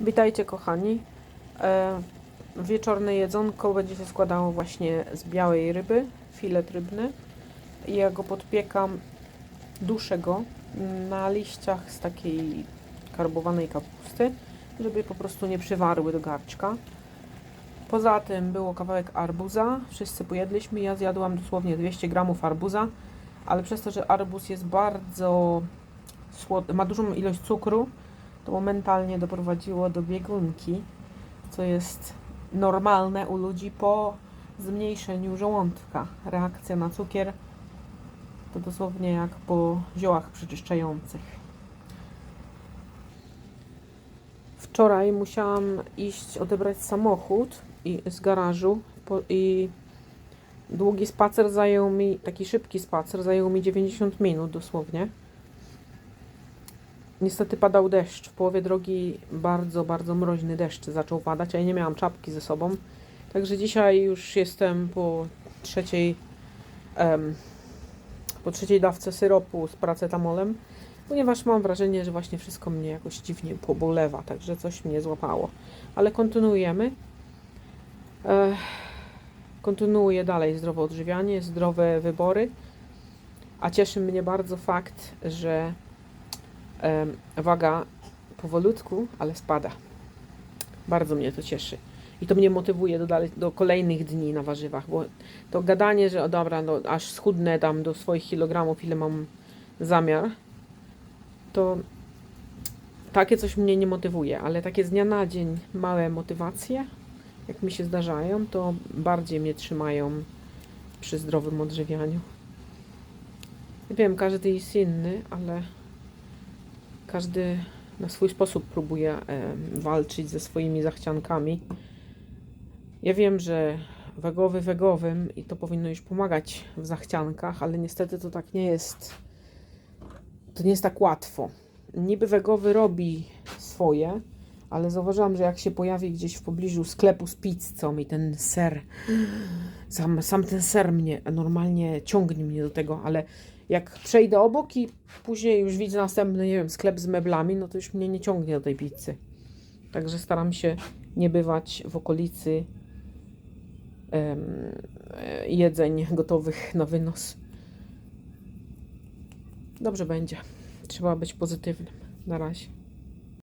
Witajcie kochani. E, wieczorne jedzonko będzie się składało właśnie z białej ryby, filet rybny. Ja go podpiekam, duszę go na liściach z takiej karbowanej kapusty, żeby po prostu nie przywarły do garczka. Poza tym było kawałek arbuza, wszyscy pojedliśmy, ja zjadłam dosłownie 200 gramów arbuza, ale przez to, że arbuz jest bardzo słod- ma dużą ilość cukru, to momentalnie doprowadziło do biegunki, co jest normalne u ludzi po zmniejszeniu żołądka. Reakcja na cukier to dosłownie jak po ziołach przeczyszczających. Wczoraj musiałam iść odebrać samochód i, z garażu po, i długi spacer zajął mi, taki szybki spacer zajął mi 90 minut dosłownie. Niestety padał deszcz. W połowie drogi bardzo, bardzo mroźny deszcz zaczął padać, a ja nie miałam czapki ze sobą. Także dzisiaj już jestem po trzeciej, em, po trzeciej dawce syropu z paracetamolem, ponieważ mam wrażenie, że właśnie wszystko mnie jakoś dziwnie pobolewa, także coś mnie złapało. Ale kontynuujemy. Ech, kontynuuję dalej zdrowe odżywianie, zdrowe wybory, a cieszy mnie bardzo fakt, że waga powolutku, ale spada. Bardzo mnie to cieszy. I to mnie motywuje do, dalej, do kolejnych dni na warzywach, bo to gadanie, że o dobra, no, aż schudnę tam do swoich kilogramów, ile mam zamiar, to takie coś mnie nie motywuje, ale takie z dnia na dzień małe motywacje, jak mi się zdarzają, to bardziej mnie trzymają przy zdrowym odżywianiu. Wiem, każdy jest inny, ale każdy na swój sposób próbuje e, walczyć ze swoimi zachciankami. Ja wiem, że wegowy wegowym i to powinno już pomagać w zachciankach, ale niestety to tak nie jest. To nie jest tak łatwo. Niby wegowy robi swoje, ale zauważyłam, że jak się pojawi gdzieś w pobliżu sklepu z pizzą i ten ser, sam, sam ten ser mnie normalnie ciągnie mnie do tego, ale jak przejdę obok i później już widzę następny, nie wiem, sklep z meblami, no to już mnie nie ciągnie do tej pizzy. Także staram się nie bywać w okolicy e, jedzeń gotowych na wynos. Dobrze będzie. Trzeba być pozytywnym. Na razie.